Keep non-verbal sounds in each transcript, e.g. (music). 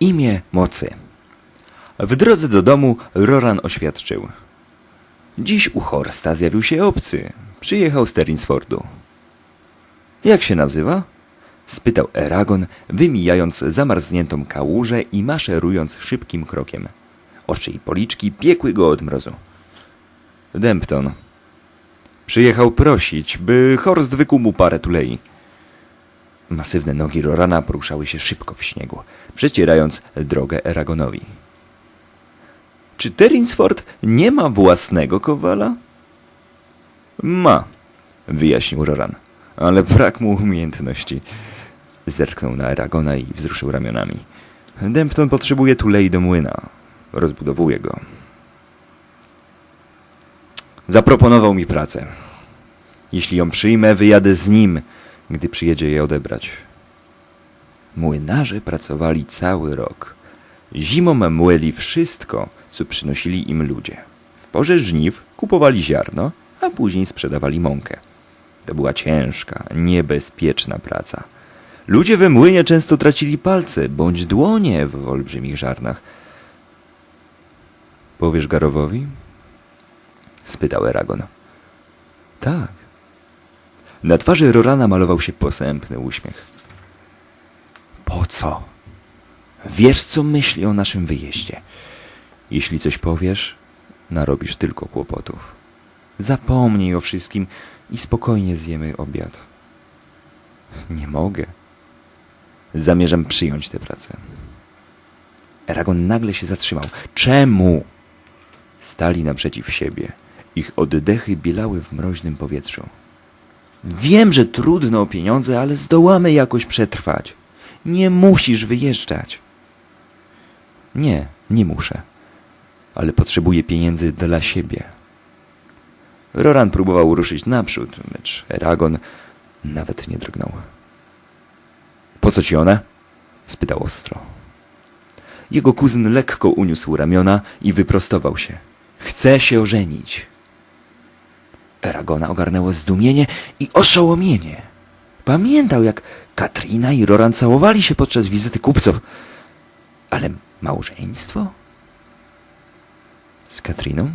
Imię mocy. W drodze do domu Roran oświadczył. Dziś u Horsta zjawił się obcy. Przyjechał z Terinsfordu. Jak się nazywa? spytał Eragon, wymijając zamarzniętą kałużę i maszerując szybkim krokiem. Oczy i policzki piekły go od mrozu. Dempton. Przyjechał prosić, by Horst wykuł mu parę tulei. Masywne nogi Rorana poruszały się szybko w śniegu, przecierając drogę Eragonowi. Czy Terinsford nie ma własnego kowala? Ma, wyjaśnił Roran, ale brak mu umiejętności. Zerknął na Eragona i wzruszył ramionami. Dempton potrzebuje tulei do młyna. Rozbudowuje go. Zaproponował mi pracę. Jeśli ją przyjmę, wyjadę z nim, gdy przyjedzie je odebrać. Młynarze pracowali cały rok. Zimą młyli wszystko, co przynosili im ludzie. W porze żniw kupowali ziarno, a później sprzedawali mąkę. To była ciężka, niebezpieczna praca. Ludzie we młynie często tracili palce bądź dłonie w olbrzymich żarnach. Powiesz Garowowi? spytał Eragon. Tak. Na twarzy Rorana malował się posępny uśmiech. Po co? Wiesz, co myśli o naszym wyjeździe. Jeśli coś powiesz, narobisz tylko kłopotów. Zapomnij o wszystkim i spokojnie zjemy obiad. Nie mogę. Zamierzam przyjąć tę pracę. Eragon nagle się zatrzymał. Czemu? Stali naprzeciw siebie. Ich oddechy bielały w mroźnym powietrzu. Wiem, że trudno o pieniądze, ale zdołamy jakoś przetrwać. Nie musisz wyjeżdżać. Nie, nie muszę. Ale potrzebuję pieniędzy dla siebie. Roran próbował ruszyć naprzód, lecz Eragon nawet nie drgnął. Po co ci one? spytał ostro. Jego kuzyn lekko uniósł ramiona i wyprostował się. Chce się ożenić. Eragona ogarnęło zdumienie i oszołomienie. Pamiętał, jak Katrina i Roran całowali się podczas wizyty kupców. Ale małżeństwo? Z Katriną?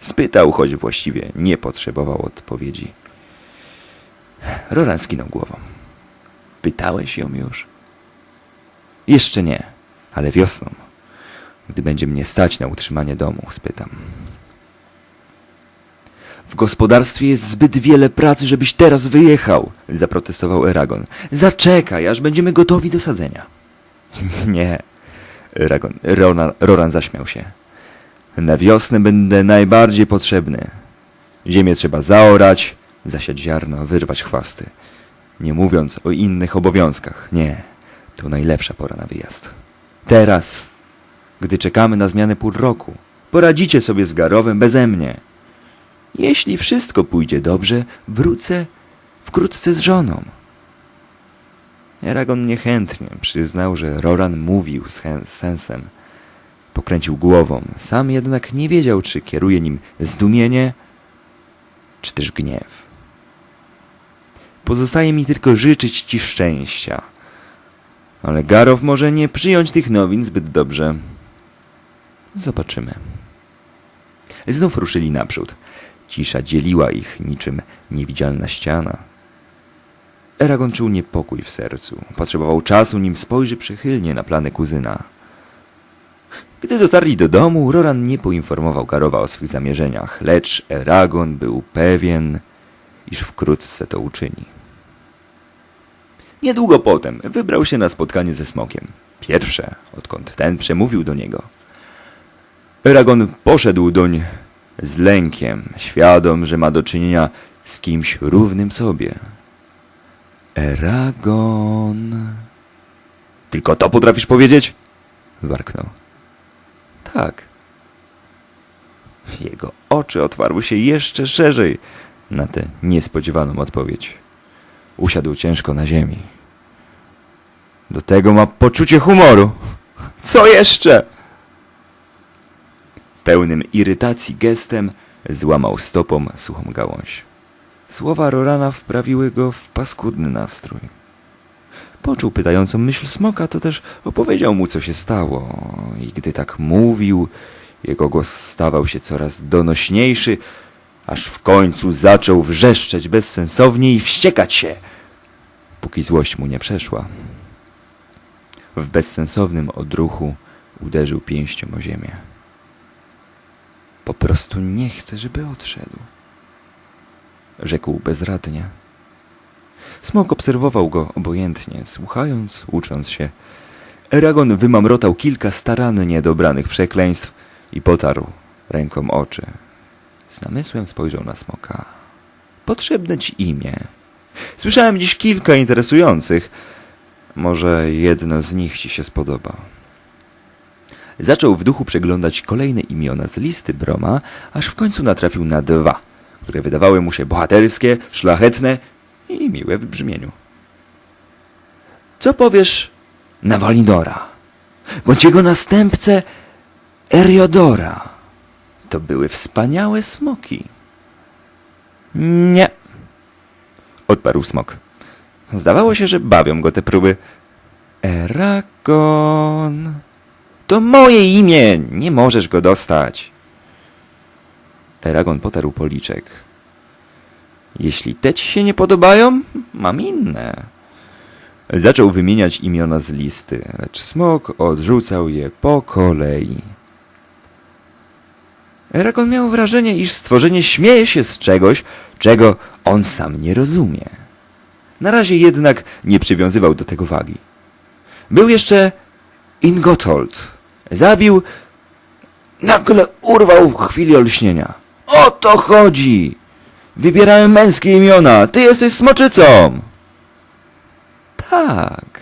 Spytał, choć właściwie nie potrzebował odpowiedzi. Roran skinął głową. Pytałeś ją już? Jeszcze nie, ale wiosną, gdy będzie mnie stać na utrzymanie domu, spytam. W gospodarstwie jest zbyt wiele pracy, żebyś teraz wyjechał, zaprotestował Eragon. Zaczekaj, aż będziemy gotowi do sadzenia. (laughs) Nie. Eragon, Ronan, Roran zaśmiał się. Na wiosnę będę najbardziej potrzebny. Ziemię trzeba zaorać, zasiać ziarno, wyrwać chwasty. Nie mówiąc o innych obowiązkach. Nie, to najlepsza pora na wyjazd. Teraz, gdy czekamy na zmianę pół roku, poradzicie sobie z Garowem beze mnie. Jeśli wszystko pójdzie dobrze, wrócę wkrótce z żoną. Eragon niechętnie przyznał, że Roran mówił z sensem. Pokręcił głową, sam jednak nie wiedział, czy kieruje nim zdumienie, czy też gniew. Pozostaje mi tylko życzyć ci szczęścia. Ale Garow może nie przyjąć tych nowin zbyt dobrze. Zobaczymy. Znów ruszyli naprzód. Cisza dzieliła ich niczym niewidzialna ściana. Eragon czuł niepokój w sercu. Potrzebował czasu, nim spojrzy przychylnie na plany kuzyna. Gdy dotarli do domu, Roran nie poinformował Garowa o swych zamierzeniach, lecz Eragon był pewien, iż wkrótce to uczyni. Niedługo potem wybrał się na spotkanie ze smokiem. Pierwsze, odkąd ten przemówił do niego. Eragon poszedł doń z lękiem, świadom, że ma do czynienia z kimś równym sobie. Eragon. Tylko to potrafisz powiedzieć? Warknął. Tak. Jego oczy otwarły się jeszcze szerzej na tę niespodziewaną odpowiedź. Usiadł ciężko na ziemi. Do tego ma poczucie humoru. Co jeszcze? Pełnym irytacji gestem złamał stopą suchą gałąź. Słowa Rorana wprawiły go w paskudny nastrój. poczuł pytającą myśl smoka, to też opowiedział mu, co się stało. I gdy tak mówił, jego głos stawał się coraz donośniejszy, aż w końcu zaczął wrzeszczeć bezsensownie i wściekać się, póki złość mu nie przeszła. W bezsensownym odruchu uderzył pięścią o ziemię. Po prostu nie chcę, żeby odszedł. Rzekł bezradnie. Smok obserwował go obojętnie, słuchając, ucząc się. Eragon wymamrotał kilka starannie dobranych przekleństw i potarł ręką oczy. Z namysłem spojrzał na smoka. Potrzebne ci imię. Słyszałem dziś kilka interesujących. Może jedno z nich ci się spodoba. Zaczął w duchu przeglądać kolejne imiona z listy Broma, aż w końcu natrafił na dwa, które wydawały mu się bohaterskie, szlachetne i miłe w brzmieniu. Co powiesz na Walinora? Bądź jego następcę Eriodora. To były wspaniałe smoki. Nie, odparł smok. Zdawało się, że bawią go te próby. Eragon. To moje imię, nie możesz go dostać. Eragon potarł policzek. Jeśli te ci się nie podobają, mam inne. Zaczął wymieniać imiona z listy, lecz smok odrzucał je po kolei. Eragon miał wrażenie, iż stworzenie śmieje się z czegoś, czego on sam nie rozumie. Na razie jednak nie przywiązywał do tego wagi. Był jeszcze Ingothold. Zabił, nagle urwał w chwili olśnienia. O to chodzi! Wybierałem męskie imiona. Ty jesteś smoczycą! Tak.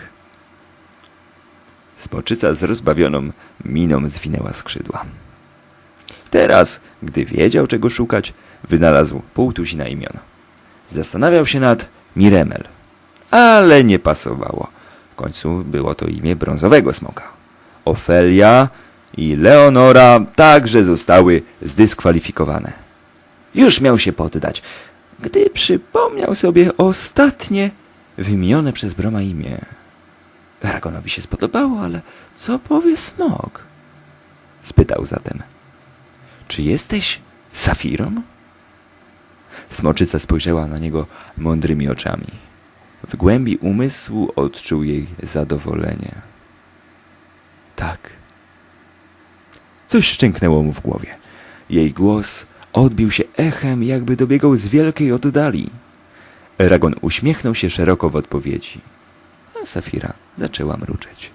Smoczyca z rozbawioną miną zwinęła skrzydła. Teraz, gdy wiedział czego szukać, wynalazł pół tuzina imion. Zastanawiał się nad Miremel, ale nie pasowało. W końcu było to imię brązowego smoka. Ofelia i Leonora także zostały zdyskwalifikowane. Już miał się poddać, gdy przypomniał sobie ostatnie wymienione przez Broma imię. Aragonowi się spodobało, ale co powie smok? Spytał zatem. Czy jesteś Safirą? Smoczyca spojrzała na niego mądrymi oczami. W głębi umysłu odczuł jej zadowolenie. Tak. Coś szczęknęło mu w głowie. Jej głos odbił się echem, jakby dobiegał z wielkiej oddali. Eragon uśmiechnął się szeroko w odpowiedzi, a Safira zaczęła mruczeć.